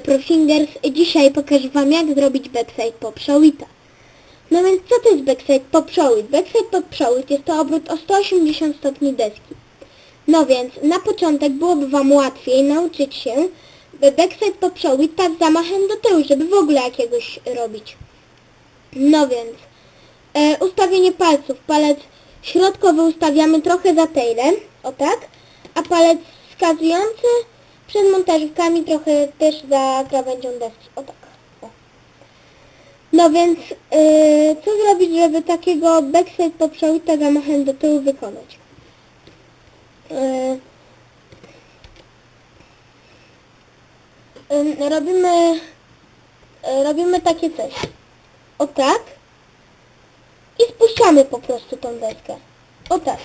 Profingers. Dzisiaj pokażę Wam jak zrobić backside pop showita. No więc co to jest backside pop showit? Backside pop showit jest to obrót o 180 stopni deski. No więc na początek byłoby Wam łatwiej nauczyć się backside pop showita z zamachem do tyłu, żeby w ogóle jakiegoś robić. No więc e, ustawienie palców. Palec środkowy ustawiamy trochę za tailem, o tak, a palec wskazujący przed montażówkami trochę też za krawędzią deski, o tak. O. No więc yy, co zrobić, żeby takiego backside poprzowita zamachem do tyłu wykonać? Yy, yy, robimy yy, robimy takie coś. O tak. I spuszczamy po prostu tą deskę. O tak.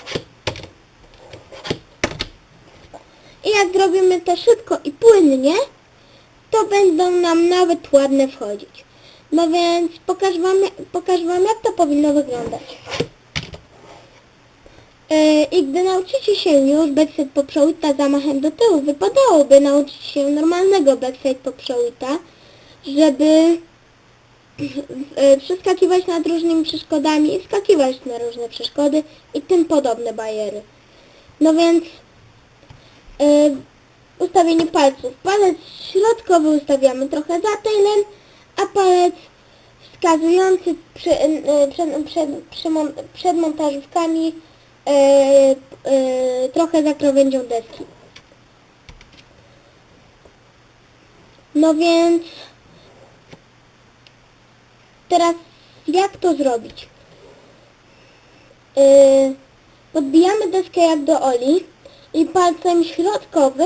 I jak zrobimy to szybko i płynnie, to będą nam nawet ładne wchodzić. No więc pokażę wam, pokażę wam jak to powinno wyglądać. Yy, I gdy nauczycie się już backside poprzowita zamachem do tyłu, wypadałoby nauczyć się normalnego backside poprzowita, żeby e, przeskakiwać nad różnymi przeszkodami i skakiwać na różne przeszkody i tym podobne bariery. No więc e, ustawienie palców. Palec środkowy ustawiamy trochę za tailem, a palec wskazujący przy, e, przed, przed, przed montażówkami e, e, trochę za krawędzią deski. No więc Teraz jak to zrobić? Podbijamy deskę jak do oli i palcem środkowy,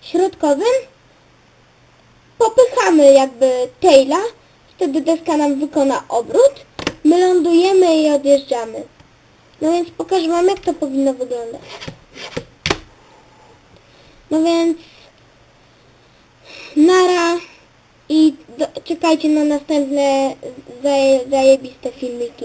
środkowym popychamy jakby taila, wtedy deska nam wykona obrót, my lądujemy i odjeżdżamy. No więc pokażę wam jak to powinno wyglądać. No więc nara i do, czekajcie na następne zaje, zajebiste filmiki.